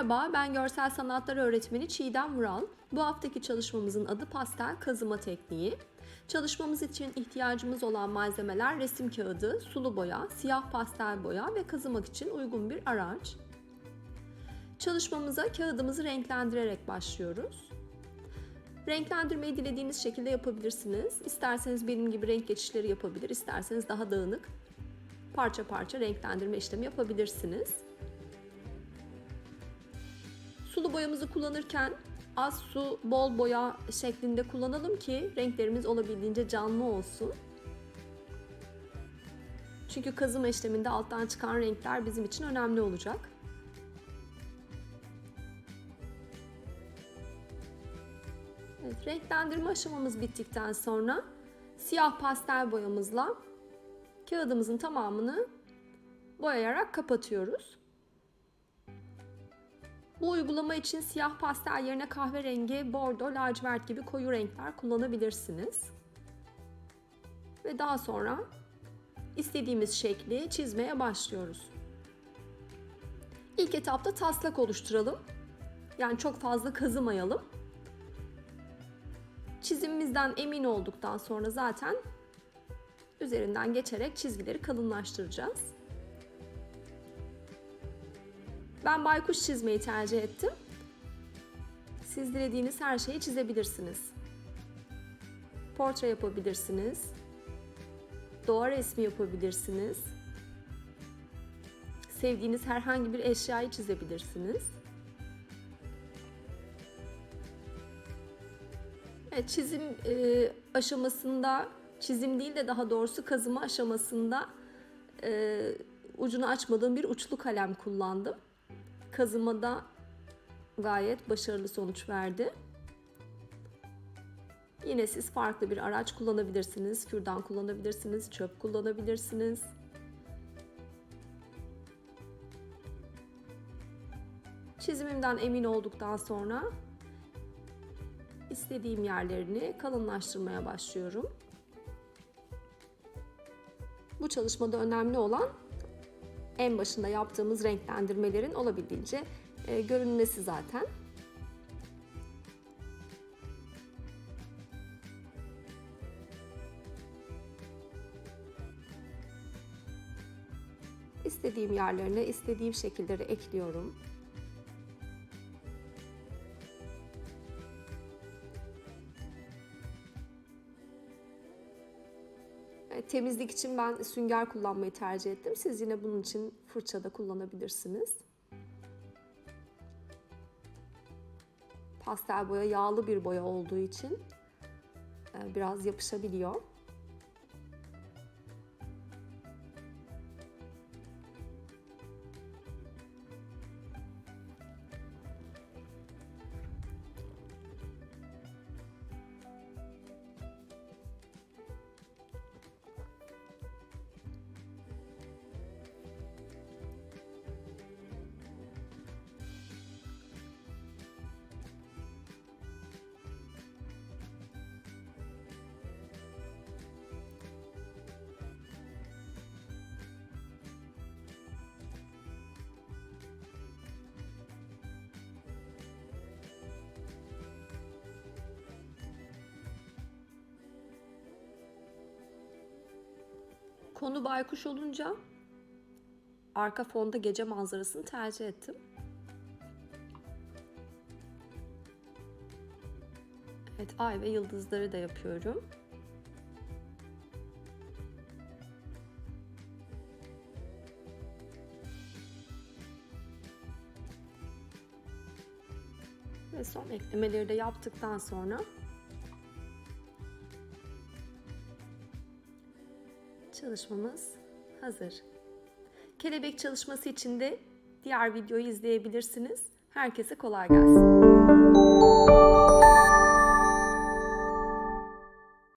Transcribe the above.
Merhaba, ben görsel sanatlar öğretmeni Çiğdem Vural. Bu haftaki çalışmamızın adı pastel kazıma tekniği. Çalışmamız için ihtiyacımız olan malzemeler resim kağıdı, sulu boya, siyah pastel boya ve kazımak için uygun bir araç. Çalışmamıza kağıdımızı renklendirerek başlıyoruz. Renklendirmeyi dilediğiniz şekilde yapabilirsiniz. İsterseniz benim gibi renk geçişleri yapabilir, isterseniz daha dağınık parça parça renklendirme işlemi yapabilirsiniz. Sulu boyamızı kullanırken az su, bol boya şeklinde kullanalım ki renklerimiz olabildiğince canlı olsun. Çünkü kazıma işleminde alttan çıkan renkler bizim için önemli olacak. Evet, renklendirme aşamamız bittikten sonra siyah pastel boyamızla kağıdımızın tamamını boyayarak kapatıyoruz. Bu uygulama için siyah pastel yerine kahverengi, bordo, lacivert gibi koyu renkler kullanabilirsiniz. Ve daha sonra istediğimiz şekli çizmeye başlıyoruz. İlk etapta taslak oluşturalım. Yani çok fazla kazımayalım. Çizimimizden emin olduktan sonra zaten üzerinden geçerek çizgileri kalınlaştıracağız. Ben baykuş çizmeyi tercih ettim. Siz dilediğiniz her şeyi çizebilirsiniz. Portre yapabilirsiniz. Doğa resmi yapabilirsiniz. Sevdiğiniz herhangi bir eşyayı çizebilirsiniz. Evet, çizim e, aşamasında, çizim değil de daha doğrusu kazıma aşamasında e, ucunu açmadığım bir uçlu kalem kullandım kazımada gayet başarılı sonuç verdi. Yine siz farklı bir araç kullanabilirsiniz. Kürdan kullanabilirsiniz, çöp kullanabilirsiniz. Çizimimden emin olduktan sonra istediğim yerlerini kalınlaştırmaya başlıyorum. Bu çalışmada önemli olan en başında yaptığımız renklendirmelerin olabildiğince e, görünmesi zaten. İstediğim yerlerine istediğim şekilleri ekliyorum. Temizlik için ben sünger kullanmayı tercih ettim. Siz yine bunun için fırça da kullanabilirsiniz. Pastel boya yağlı bir boya olduğu için e, biraz yapışabiliyor. Konu baykuş olunca arka fonda gece manzarasını tercih ettim. Evet, ay ve yıldızları da yapıyorum. Ve son eklemeleri de yaptıktan sonra çalışmamız hazır. Kelebek çalışması için de diğer videoyu izleyebilirsiniz. Herkese kolay gelsin.